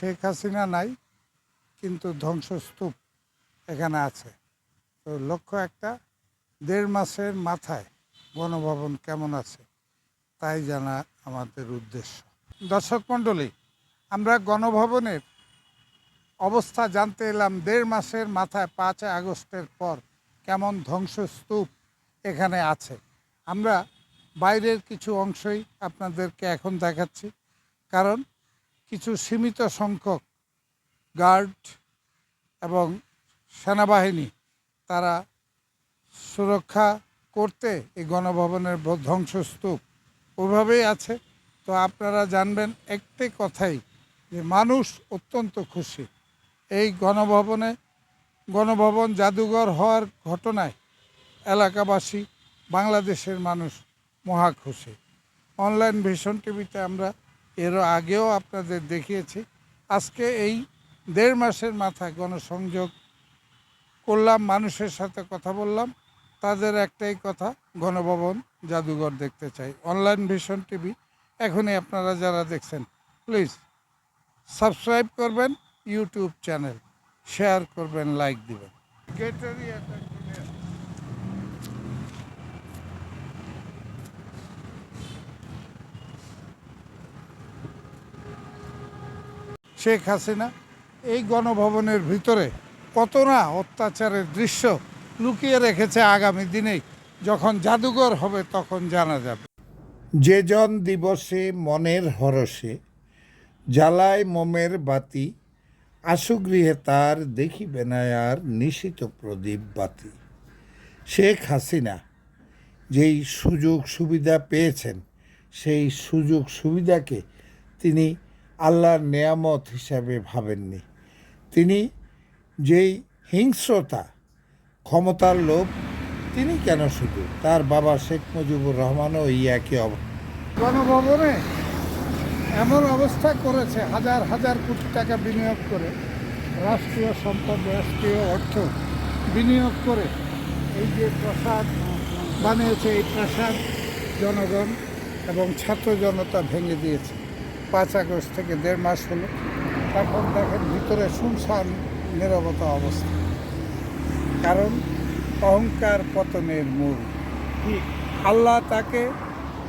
শেখ হাসিনা নাই, কিন্তু ধ্বংসস্তূপ এখানে আছে। তো লক্ষ্য একটা, দেড় মাসের মাথায় গণভবন কেমন আছে, তাই জানা আমাদের উদ্দেশ্য। দর্শক মণ্ডলী, আমরা গণভবনের অবস্থা জানতে এলাম, দেড় মাসের মাথায় পাঁচ আগস্টের পর কেমন ধ্বংসস্তূপ এখানে আছে। আমরা বাইরের কিছু অংশই আপনাদেরকে এখন দেখাচ্ছি, কারণ কিছু সীমিত সংখ্যক গার্ড এবং সেনাবাহিনী তারা সুরক্ষা করতে এই গণভবনের ধ্বংসস্তূপ ওইভাবেই আছে। তো আপনারা জানবেন একটি কথাই, যে মানুষ অত্যন্ত খুশি। এই গণভবনে, গণভবন জাদুঘর হওয়ার ঘটনায় এলাকাবাসী, বাংলাদেশের মানুষ মহা খুশি। অনলাইন ভিশন টিভিতে আমরা এর আগেও আপনাদের দেখিয়েছি। আজকে এই দেড় মাসের মাথায় গণসংযোগ করলাম, মানুষের সাথে কথা বললাম। তাদের একটাই কথা, গণভবন জাদুঘর দেখতে চাই। অনলাইন ভিশন টিভি, এখনই আপনারা যারা দেখছেন, প্লিজ সাবস্ক্রাইব করবেন, ইউটিউব চ্যানেল, শেয়ার করবেন, লাইক দিবেন। গেটেরই শেখ হাসিনা, এই গণভবনের ভিতরে কত না অত্যাচারের দৃশ্য লুকিয়ে রেখেছে আগামী দিনেই। যখন জাদুঘর হবে তখন জানা যাবে। যে জন দিবসে মনের হরসে জ্বালায় মোমের বাতি আশুগৃহে তার দেখিবে না আর নিশিত প্রদীপ বাতি। শেখ হাসিনা যেই সুযোগ সুবিধা পেয়েছেন, সেই সুযোগ সুবিধাকে তিনি আল্লাহর নেয়ামত হিসাবে ভাবেননি। তিনি যেই হিংস্রতা, ক্ষমতার লোভ, তিনি কেন শুধু? তার বাবা শেখ মুজিবুর রহমানও এই একই গণভবনে এমন অবস্থা করেছে, হাজার হাজার কোটি টাকা বিনিয়োগ করে, রাষ্ট্রীয় সম্পদ, রাষ্ট্রীয় অর্থ বিনিয়োগ করে। এই যে প্রাসাদ বানিয়েছে, এই প্রাসাদ জনগণ এবং ছাত্র জনতা ভেঙে দিয়েছে। পাঁচ আগস্ট থেকে দেড় মাস হলো। এখন দেখেন ভিতরে শুনশান নিরবতা অবস্থা। কারণ অহংকার পতনের মূল। আল্লাহ তাকে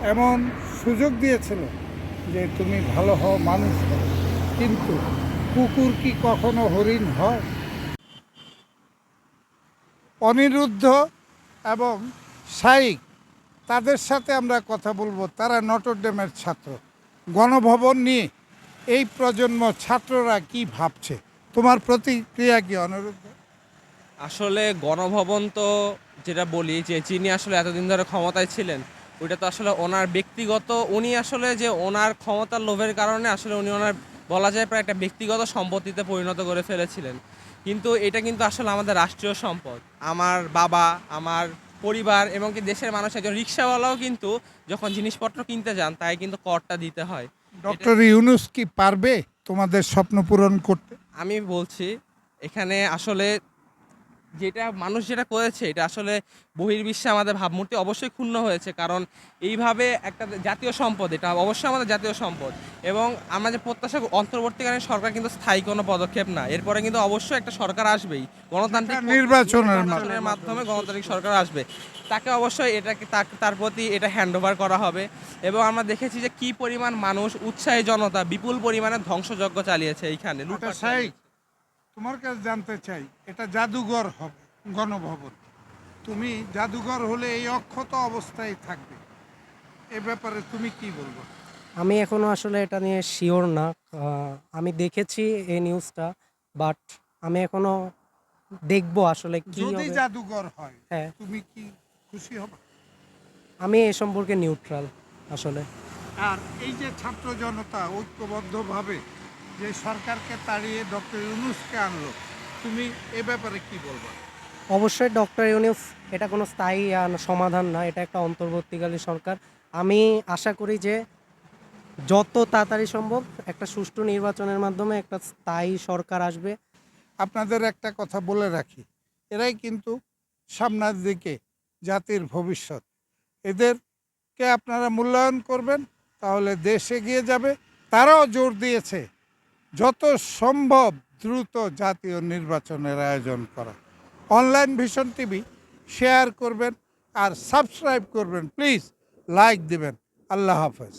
এমন সুযোগ দিয়েছিল যে তুমি ভালো হও, মানুষ হও। কিন্তু কুকুর কি কখনো হরিণ হয়? অনিরুদ্ধ এবং সাইক তাদের সাথে আমরা কথা বলব। তারা নটরডেমের ছাত্র। গণভবন নিয়ে এই প্রজন্ম ছাত্ররা কি ভাবছে? তোমার প্রতিক্রিয়া কি অনুরোধ আসলে গণভবন তো যেটা বলি যে যিনি আসলে এতদিন ধরে ক্ষমতায় ছিলেন, ওইটা তো আসলে ওনার ব্যক্তিগত, উনি আসলে যে ওনার ক্ষমতার লোভের কারণে আসলে উনি ওনার বলা যায় প্রায় একটা ব্যক্তিগত সম্পত্তিতে পরিণত করে ফেলেছিলেন। কিন্তু এটা কিন্তু আসলে আমাদের রাষ্ট্রীয় সম্পদ। আমার বাবা, আমার পরিবার এবং কি দেশের মানুষ একজন রিক্সাওয়ালাও কিন্তু যখন জিনিসপত্র কিনতে যান তাই কিন্তু করটা দিতে হয়। ডক্টর ইউনুস কি পারবে তোমাদের স্বপ্ন পূরণ করতে? আমি বলছি এখানে আসলে যেটা মানুষ যেটা করেছে এটা আসলে বহির্বিশ্বে আমাদের ভাবমূর্তি অবশ্যই ক্ষুণ্ণ হয়েছে। কারণ এইভাবে একটা জাতীয় সম্পদ এটা অবশ্যই আমাদের জাতীয় সম্পদ। এবং আমরা যে প্রত্যাশা অন্তর্বর্তীকালীন সরকার কিন্তু স্থায়ী কোনো পদক্ষেপ না। এরপরে কিন্তু অবশ্যই একটা সরকার আসবেই। গণতান্ত্রিক নির্বাচনের মাধ্যমে গণতান্ত্রিক সরকার আসবে। তাকে অবশ্যই এটাকে তার প্রতি এটা হ্যান্ডওভার করা হবে। এবং আমরা দেখেছি যে কি পরিমাণ মানুষ উৎসাহী জনতা বিপুল পরিমাণে ধ্বংসযজ্ঞ চালিয়েছে এইখানে তোমার কাছে জানতে চাই এটা জাদুঘর হবে গণভবন। তুমি জাদুঘর হলে এই অক্ষত অবস্থায় থাকবে। এ ব্যাপারে তুমি কি বলব? আমি এখনও আসলে এটা নিয়ে শিওর না। আমি দেখেছি এই নিউজটা বাট আমি এখনও দেখব আসলে কি যদি জাদুঘর হয় হ্যাঁ। তুমি কি খুশি হবে? আমি এ সম্পর্কে নিউট্রাল আসলে। আর এই যে ছাত্র জনতা ঐক্যবদ্ধভাবে যে সরকারকে তাড়িয়ে ডক্টর ইউনুসকে আনলো তুমি এ ব্যাপারে কি বলব? অবশ্যই ডক্টর ইউনিফ এটা কোনো স্থায়ী সমাধান না এটা একটা অন্তর্বর্তীকালীন সরকার। আমি আশা করি যে যত তাড়াতাড়ি সম্ভব একটা সুষ্ঠু নির্বাচনের মাধ্যমে একটা স্থায়ী সরকার আসবে। আপনাদের একটা কথা বলে রাখি এরাই কিন্তু সামনের দিকে জাতির ভবিষ্যৎ। এদেরকে আপনারা মূল্যায়ন করবেন তাহলে দেশ এগিয়ে যাবে। তারাও জোর দিয়েছে যত সম্ভব দ্রুত জাতীয় নির্বাচনের আয়োজন করা। অনলাইন ভিশন টিভি, শেয়ার করবেন আর সাবস্ক্রাইব করবেন। প্লিজ লাইক দিবেন। আল্লাহ হাফেজ।